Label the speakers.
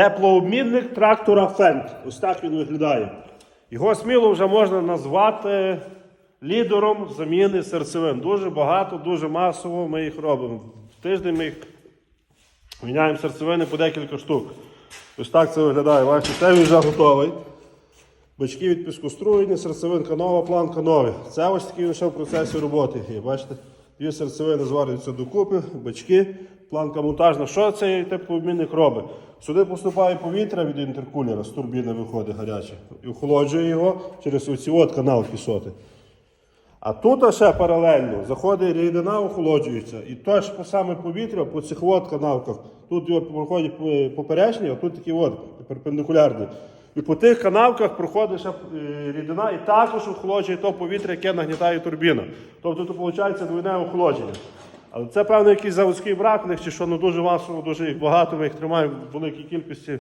Speaker 1: Теплообмінник трактора Фенд. Ось так він виглядає. Його сміло вже можна назвати лідером заміни серцевин. Дуже багато, дуже масово ми їх робимо. В тиждень ми їх міняємо серцевини по декілька штук. Ось так це виглядає. Бачите, це він вже готовий. Бачки від піскоструєння, серцевинка нова, планка нові. Це ось такий лише в процесі роботи. є. Бачите, дві серцевини зварюються докупи, бачки, планка монтажна. Що цей теплообмінник робить? Сюди поступає повітря від інтеркулера, з турбіни виходить гаряче. І охолоджує його через оці от канал кисоти. А тут ще паралельно заходить рідина, охолоджується. І теж по саме повітря по цих от канавках. Тут його проходять по- поперечні, а тут такі от перпендикулярні. І по тих канавках проходить ще е, рідина і також охолоджує то повітря, яке нагнітає турбіна. Тобто тут виходить двойне охолодження. Але це, певно, якийсь заводський брак в них, чи що ну дуже масово, дуже їх багато, ми їх тримаємо в великій кількості.